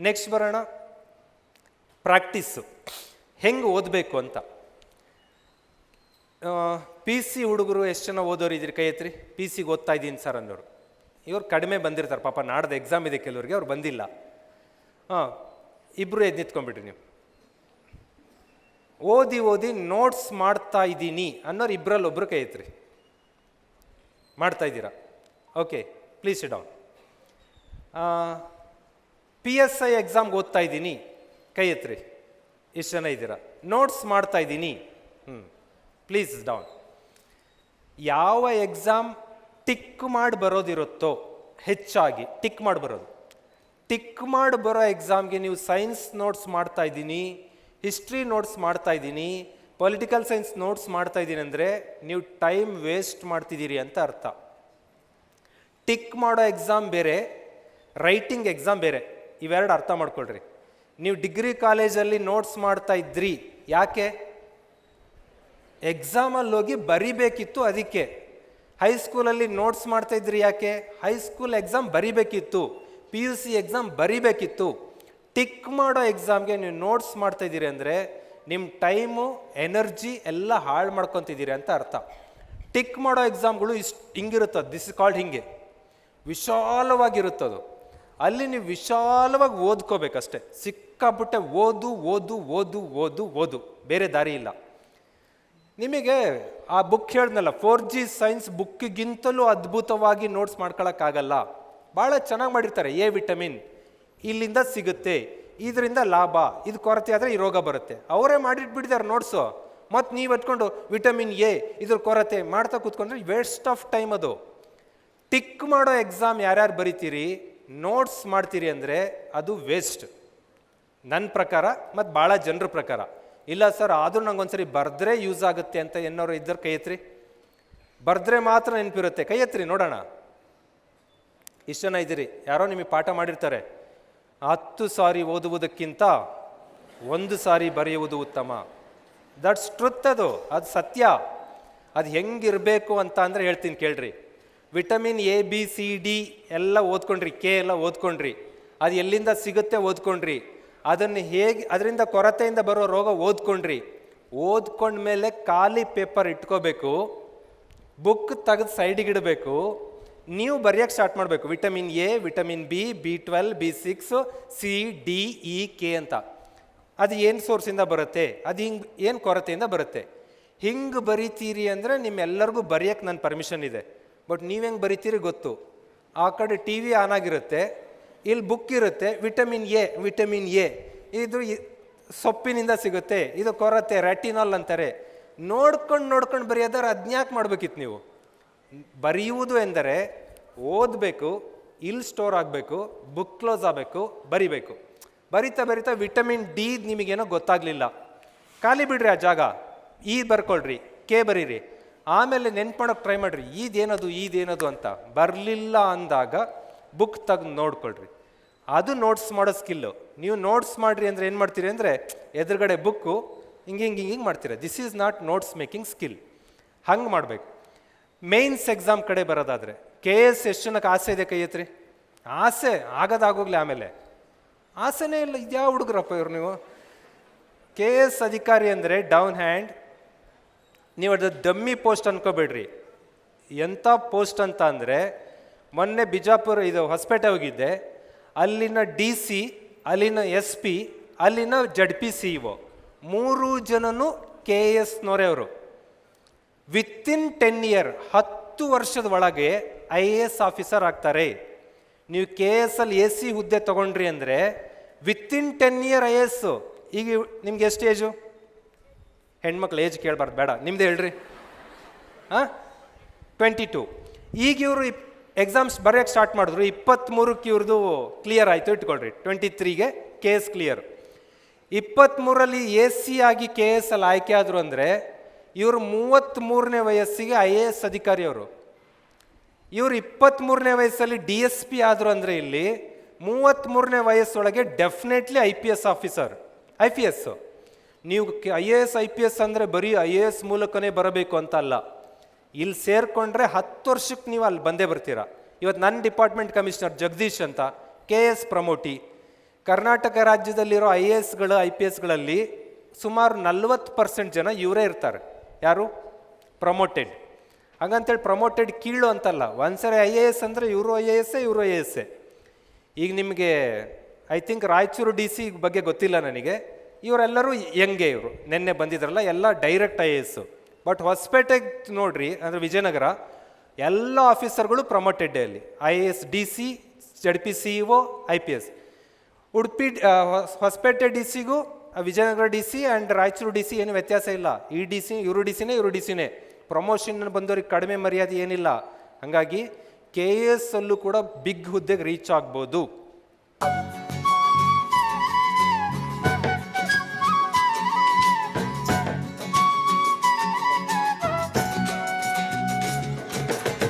Next ಬರೋಣ. Practice ಹೆಂಗೆ ಓದಬೇಕು ಅಂತ? ಪಿ ಸಿ ಹುಡುಗರು ಎಷ್ಟು ಜನ ಓದೋರು ಇದ್ರಿ ಕೈ ಎತ್ರಿ? ಪಿ ಸಿಗೆ ಓದ್ತಾ ಇದ್ದೀನಿ ಸರ್ ಅನ್ನೋರು ಇವರು ಕಡಿಮೆ ಬಂದಿರ್ತಾರೆ, ಪಾಪ ನಾಡ್ದು ಎಕ್ಸಾಮ್ ಇದೆ ಕೆಲವ್ರಿಗೆ, ಅವ್ರು ಬಂದಿಲ್ಲ. ಹಾಂ ಇಬ್ಬರು ಎದ್ದು ನಿಂತ್ಕೊಂಡ್ಬಿಟ್ರಿ ನೀವು. ಓದಿ ಓದಿ ನೋಟ್ಸ್ ಮಾಡ್ತಾ ಇದ್ದೀನಿ ಅನ್ನೋರು ಇಬ್ಬರಲ್ಲಿ ಒಬ್ರು ಕೈ ಎತ್ರಿ. ಮಾಡ್ತಾ ಇದ್ದೀರಾ? Okay please down P S I ಎಕ್ಸಾಮ್ಗೆ ಓದ್ತಾ ಇದ್ದೀನಿ. ಕೈ ಎತ್ರಿ. ಎಷ್ಟು ಜನ ಇದ್ದೀರಾ? ನೋಟ್ಸ್ ಮಾಡ್ತಾ ಇದ್ದೀನಿ. ಹ್ಞೂ ಪ್ಲೀಸ್ ಡೌನ್ ಯಾವ ಎಕ್ಸಾಮ್ ಟಿಕ್ ಮಾಡಿ ಬರೋದಿರುತ್ತೋ, ಹೆಚ್ಚಾಗಿ ಟಿಕ್ ಮಾಡಿ ಬರೋದು. ಟಿಕ್ ಮಾಡಿ ಬರೋ ಎಕ್ಸಾಮ್ಗೆ ನೀವು ಸೈನ್ಸ್ ನೋಟ್ಸ್ ಮಾಡ್ತಾ ಇದ್ದೀನಿ ಹಿಸ್ಟ್ರಿ ನೋಟ್ಸ್ ಮಾಡ್ತಾ ಇದ್ದೀನಿ ಪೊಲಿಟಿಕಲ್ ಸೈನ್ಸ್ ನೋಟ್ಸ್ ಮಾಡ್ತಾ ಇದ್ದೀನಿ ಅಂದರೆ ನೀವು ಟೈಮ್ ವೇಸ್ಟ್ ಮಾಡ್ತಿದ್ದೀರಿ ಅಂತ ಅರ್ಥ. ಟಿಕ್ ಮಾಡೋ ಎಕ್ಸಾಮ್ ಬೇರೆ ರೈಟಿಂಗ್ ಎಕ್ಸಾಮ್ ಬೇರೆ. ಇವೆರಡು ಅರ್ಥ ಮಾಡ್ಕೊಳ್ರಿ. ನೀವು ಡಿಗ್ರಿ ಕಾಲೇಜಲ್ಲಿ ನೋಟ್ಸ್ ಮಾಡ್ತಾ ಇದ್ರಿ, ಯಾಕೆ? ಎಕ್ಸಾಮಲ್ಲಿ ಹೋಗಿ ಬರಿಬೇಕಿತ್ತು ಅದಕ್ಕೆ. ಹೈಸ್ಕೂಲಲ್ಲಿ ನೋಟ್ಸ್ ಮಾಡ್ತಾ ಇದ್ರಿ ಯಾಕೆ? ಹೈಸ್ಕೂಲ್ ಎಕ್ಸಾಮ್ ಬರಿಬೇಕಿತ್ತು, ಪಿ ಯು ಸಿ ಎಕ್ಸಾಮ್ ಬರಿಬೇಕಿತ್ತು. ಟಿಕ್ ಮಾಡೋ ಎಕ್ಸಾಮ್ಗೆ ನೀವು ನೋಟ್ಸ್ ಮಾಡ್ತಾ ಇದ್ದೀರಿ ಅಂದರೆ ನಿಮ್ಮ ಟೈಮು, ಎನರ್ಜಿ ಎಲ್ಲ ಹಾಳು ಮಾಡ್ಕೊತಿದ್ದೀರಿ ಅಂತ ಅರ್ಥ. ಟಿಕ್ ಮಾಡೋ ಎಕ್ಸಾಮ್ಗಳು ಇಷ್ಟು ಹಿಂಗಿರುತ್ತದೆ, ದಿಸ್ ಇಸ್ ಕಾಲ್ಡ್ ಹಿಂಗೆ. ವಿಶಾಲವಾಗಿರುತ್ತದು. ಅಲ್ಲಿ ನೀವು ವಿಶಾಲವಾಗಿ ಓದ್ಕೋಬೇಕಷ್ಟೆ. ಸಿಕ್ಕಾಪಟ್ಟೆ ಓದು ಓದು ಓದು ಓದು ಓದು. ಬೇರೆ ದಾರಿ ಇಲ್ಲ. ನಿಮಗೆ ಆ ಬುಕ್ ಹೇಳ್ದಲ್ಲ ಫೋರ್ ಜಿ ಸೈನ್ಸ್ ಬುಕ್ಗಿಂತಲೂ ಅದ್ಭುತವಾಗಿ ನೋಟ್ಸ್ ಮಾಡ್ಕೊಳಕ್ಕಾಗಲ್ಲ. ಭಾಳ ಚೆನ್ನಾಗಿ ಮಾಡಿರ್ತಾರೆ ಎ ವಿಟಮಿನ್ ಇಲ್ಲಿಂದ ಸಿಗುತ್ತೆ. ಇದರಿಂದ ಲಾಭ. ಇದು ಕೊರತೆ ಆದರೆ ಈ ರೋಗ ಬರುತ್ತೆ. ಅವರೇ ಮಾಡಿಟ್ಬಿಟ್ಟಿದ್ದಾರೆ ನೋಟ್ಸು ಮತ್ತು ನೀವು ಇಟ್ಕೊಂಡು ವಿಟಮಿನ್ ಎ ಇದ್ರ ಕೊರತೆ ಮಾಡ್ತಾ ಕೂತ್ಕೊಂಡ್ರೆ ವೇಸ್ಟ್ ಆಫ್ ಟೈಮ್ ಅದು. ಟಿಕ್ ಮಾಡೋ ಎಕ್ಸಾಮ್ ಯಾರ್ಯಾರು ಬರಿತೀರಿ? ನೋಟ್ಸ್ ಮಾಡ್ತೀರಿ ಅಂದರೆ ಅದು ವೇಸ್ಟ್. ನನ್ನ ಪ್ರಕಾರ ಮತ್ತು ಭಾಳ ಜನರ ಪ್ರಕಾರ. ಇಲ್ಲ ಸರ್, ಆದರೂ ನಂಗೆ ಒಂದ್ಸರಿ ಬರೆದ್ರೆ ಯೂಸ್ ಆಗುತ್ತೆ ಅಂತ ಏನೋರು ಇದ್ದರೆ ಕೈ ಎತ್ರಿ ಬರೆದ್ರೆ ಮಾತ್ರ ನೆನಪಿರುತ್ತೆ. ಕೈ ಎತ್ರಿ ನೋಡೋಣ. ಇಷ್ಟು ಜನ ಇದ್ದೀರಿ. ಯಾರೋ ನಿಮಗೆ ಪಾಠ ಮಾಡಿರ್ತಾರೆ. ಹತ್ತು ಸಾರಿ ಓದುವುದಕ್ಕಿಂತ ಒಂದು ಸಾರಿ ಬರೆಯುವುದು ಉತ್ತಮ. ದಟ್ಸ್ ಟ್ರುತ್ ಅದು. ಅದು ಸತ್ಯ. ಅದು ಹೆಂಗಿರಬೇಕು ಅಂತ ಅಂದರೆ ಹೇಳ್ತೀನಿ ಕೇಳ್ರಿ. Vitamin A, B, C, D ಎಲ್ಲ ಓದ್ಕೊಂಡ್ರಿ, ಕೆ ಎಲ್ಲ ಓದ್ಕೊಂಡ್ರಿ. ಅದು ಎಲ್ಲಿಂದ ಸಿಗುತ್ತೆ ಓದ್ಕೊಂಡ್ರಿ. ಅದನ್ನು ಹೇಗೆ, ಅದರಿಂದ ಕೊರತೆಯಿಂದ ಬರೋ ರೋಗ ಓದ್ಕೊಂಡ್ರಿ. ಓದ್ಕೊಂಡ್ಮೇಲೆ ಖಾಲಿ ಪೇಪರ್ ಇಟ್ಕೋಬೇಕು, ಬುಕ್ ತೆಗೆದು ಸೈಡಿಗೆ ಇಡಬೇಕು. ನೀವು ಬರೆಯೋಕ್ಕೆ ಸ್ಟಾರ್ಟ್ ಮಾಡಬೇಕು, vitamin A, vitamin B B twelve, B six, C, D, E, K ಅಂತ. ಅದು ಏನು ಸೋರ್ಸಿಂದ ಬರುತ್ತೆ? ಅದು ಹಿಂಗೆ, ಏನು ಕೊರತೆಯಿಂದ ಬರುತ್ತೆ? ಹಿಂಗೆ ಬರೀತೀರಿ ಅಂದರೆ ನಿಮ್ಮೆಲ್ಲರಿಗೂ ಬರೆಯೋಕ್ಕೆ ನನ್ನ ಪರ್ಮಿಷನ್ ಇದೆ. ಬಟ್ ನೀವು ಹೆಂಗೆ ಬರಿತೀರಿ ಗೊತ್ತು. ಆ ಕಡೆ ಟಿ ವಿ ಆನ್ ಆಗಿರುತ್ತೆ ಇಲ್ಲಿ ಬುಕ್ ಇರುತ್ತೆ, ವಿಟಮಿನ್ ಎ ವಿಟಮಿನ್ ಎ. ಇದು ಸೊಪ್ಪಿನಿಂದ ಸಿಗುತ್ತೆ, ಇದು ಕೊರತೆ ರ್ಯಾಟಿನಾಲ್ ಅಂತಾರೆ. ನೋಡ್ಕೊಂಡು ನೋಡ್ಕೊಂಡು ಬರೆಯೋದಾರೆ ಅದ್ನ್ಯಾಕೆ ಮಾಡ್ಬೇಕಿತ್ತು ನೀವು? ಬರೆಯುವುದು ಎಂದರೆ ಓದಬೇಕು ಇಲ್ಲಿ ಸ್ಟೋರ್ ಆಗಬೇಕು, ಬುಕ್ ಕ್ಲೋಸ್ ಆಗಬೇಕು, ಬರಿಬೇಕು. ಬರಿತಾ ಬರಿತಾ ವಿಟಮಿನ್ ಡಿ ನಿಮಗೇನೋ ಗೊತ್ತಾಗಲಿಲ್ಲ. ಖಾಲಿ ಬಿಡ್ರಿ ಆ ಜಾಗ. ಈ ಬರ್ಕೊಳ್ರಿ, ಕೆ ಬರೀರಿ. ಆಮೇಲೆ ನೆನ್ಪಡೋಕ್ಕೆ ಟ್ರೈ ಮಾಡಿರಿ. ಇದೇನದು ಇದೇನದು ಅಂತ. ಬರಲಿಲ್ಲ ಅಂದಾಗ ಬುಕ್ ತೆಗೆದು ನೋಡ್ಕೊಳ್ರಿ. ಅದು ನೋಟ್ಸ್ ಮಾಡೋ ಸ್ಕಿಲ್ಲು ನೀವು ನೋಟ್ಸ್ ಮಾಡಿರಿ ಅಂದರೆ ಏನು ಮಾಡ್ತೀರಿ ಅಂದರೆ, ಎದುರುಗಡೆ ಬುಕ್ಕು ಹಿಂಗೆ ಹಿಂಗೆ ಹಿಂಗೆ ಮಾಡ್ತೀರಾ. This is not notes making skill ಹಂಗೆ ಮಾಡಬೇಕು. ಮೇನ್ಸ್ ಎಕ್ಸಾಮ್ ಕಡೆ ಬರೋದಾದರೆ ಕೆ ಎಸ್ ಎಷ್ಟು ಜನಕ್ಕೆ ಆಸೆ ಇದೆ ಕೈ ಆಸೆ ಆಗೋದಾಗೋಗ್ಲಿ ಆಮೇಲೆ. ಆಸೆನೇ ಇಲ್ಲ, ಇದ್ಯಾವ ಹುಡುಗರಪ್ಪ ಇವ್ರು ನೀವು? ಕೆ ಎಸ್ ಅಧಿಕಾರಿ ಅಂದರೆ ಡೌನ್ ಹ್ಯಾಂಡ್ ನೀವು ಅದು ಡಮ್ಮಿ ಪೋಸ್ಟ್ ಅನ್ಕೋಬೇಡ್ರಿ. ಎಂಥ ಪೋಸ್ಟ್ ಅಂತ ಅಂದರೆ, ಮೊನ್ನೆ ಬಿಜಾಪುರ ಇದು ಹೊಸಪೇಟೆ ಹೋಗಿದ್ದೆ, ಅಲ್ಲಿನ ಡಿ ಸಿ, ಅಲ್ಲಿನ ಎಸ್ ಪಿ, ಅಲ್ಲಿನ ಜಡ್ ಪಿ ಸಿ ಒ, ಮೂರು ಜನನು ಕೆ ಎಸ್ನವರೇ ಅವರು. ವಿತಿನ್ ಟೆನ್ ಇಯರ್, ಹತ್ತು ವರ್ಷದ ಒಳಗೆ ಐ ಎ ಎಸ್ ಆಫೀಸರ್ ಆಗ್ತಾರೆ. ನೀವು ಕೆ ಎಸ್ ಅಲ್ಲಿ ಎ ಸಿ ಹುದ್ದೆ ತಗೊಂಡ್ರಿ ಅಂದರೆ within ten year I A S, ಈಗ ನಿಮ್ಗೆ ಎಷ್ಟು ಏಜು? ಹೆಣ್ಮಕ್ಳು ಏಜ್ ಕೇಳಬಾರ್ದು, ಬೇಡ. ನಿಮ್ದು ಹೇಳ್ರಿ. ಹಾಂ ಟ್ವೆಂಟಿ ಟು ಈಗ ಇವರು ಎಕ್ಸಾಮ್ಸ್ ಬರೆಯೋಕ್ಕೆ ಸ್ಟಾರ್ಟ್ ಮಾಡಿದ್ರು ಇಪ್ಪತ್ತ್ಮೂರಕ್ಕೆ ಇವ್ರದ್ದು ಕ್ಲಿಯರ್ ಆಯಿತು, ಇಟ್ಕೊಳ್ರಿ. ಟ್ವೆಂಟಿ ತ್ರೀಗೆ ಕೆ ಎಸ್ ಕ್ಲಿಯರ್ ಇಪ್ಪತ್ತ್ಮೂರಲ್ಲಿ ಎ ಸಿ ಆಗಿ ಕೆ ಎಸ್ ಅಲ್ಲಿ ಆಯ್ಕೆ ಆದರು ಅಂದರೆ, ಇವರು ಮೂವತ್ತ್ಮೂರನೇ ವಯಸ್ಸಿಗೆ ಐ ಎ ಎಸ್ ಅಧಿಕಾರಿಯವರು ಇವರು ಇಪ್ಪತ್ತ್ಮೂರನೇ ವಯಸ್ಸಲ್ಲಿ ಡಿ ಎಸ್ ಪಿ ಆದರು ಅಂದರೆ ಇಲ್ಲಿ ಮೂವತ್ತ್ಮೂರನೇ ವಯಸ್ಸೊಳಗೆ definitely I P S officer I P S ನೀವು I A S I P S ಅಂದರೆ ಬರೀ ಐ ಎ ಎಸ್ ಮೂಲಕನೇ ಬರಬೇಕು ಅಂತ ಅಲ್ಲ ಇಲ್ಲಿ ಸೇರಿಕೊಂಡ್ರೆ ಹತ್ತು ವರ್ಷಕ್ಕೆ ನೀವು ಅಲ್ಲಿ ಬಂದೇ ಬರ್ತೀರಾ. ಇವತ್ತು ನನ್ನ ಡಿಪಾರ್ಟ್ಮೆಂಟ್ ಕಮಿಷನರ್ ಜಗದೀಶ್ ಅಂತ, ಕೆ ಎಸ್ ಪ್ರಮೋಟಿ. ಕರ್ನಾಟಕ ರಾಜ್ಯದಲ್ಲಿರೋ ಐ ಎ ಎಸ್ಗಳು ಐ ಪಿ ಎಸ್ಗಳಲ್ಲಿ ಸುಮಾರು ನಲ್ವತ್ತು ಪರ್ಸೆಂಟ್ ಜನ ಇವರೇ ಇರ್ತಾರೆ. ಯಾರು? ಪ್ರಮೋಟೆಡ್. ಹಾಗಂತೇಳಿ ಪ್ರಮೋಟೆಡ್ ಕೀಳು ಅಂತಲ್ಲ. ಒಂದ್ಸರಿ ಐ ಎ ಎಸ್ ಅಂದರೆ ಇವರು ಐ ಎ ಎಸ್ಸೇ ಇವರು ಐ ಎ. ಎಸ್ಸೇ ಈಗ ನಿಮಗೆ I think Raichur D C ಬಗ್ಗೆ ಗೊತ್ತಿಲ್ಲ ನನಗೆ. ಇವರೆಲ್ಲರೂ ಹೆಂಗೆ ಇವರು. ನಿನ್ನೆ ಬಂದಿದ್ರಲ್ಲ, ಎಲ್ಲ ಡೈರೆಕ್ಟ್ ಐ ಎಸ್ಸು ಬಟ್ ಹೊಸಪೇಟೆಗೆ ನೋಡ್ರಿ, ಅಂದರೆ ವಿಜಯನಗರ, ಎಲ್ಲ ಆಫೀಸರ್ಗಳು ಪ್ರಮೋಟೆಡ್ ಅಲ್ಲಿ. I A S D C Z P C E I P S Udupi Hospet D ಸಿಗೂ Vijayanagara D C and Raichur D C ಏನು ವ್ಯತ್ಯಾಸ ಇಲ್ಲ. ಈ ಡಿ ಸಿ ಇವರು ಡಿ ಸಿನೇ ಇವರು ಡಿ ಸಿನೇ ಪ್ರಮೋಷನ್ ಬಂದವ್ರಿಗೆ ಕಡಿಮೆ ಮರ್ಯಾದೆ ಏನಿಲ್ಲ. ಹಾಗಾಗಿ ಕೆ ಎ ಎಸ್ ಅಲ್ಲೂ ಕೂಡ ಬಿಗ್ ಹುದ್ದೆಗೆ ರೀಚ್ ಆಗ್ಬೋದು.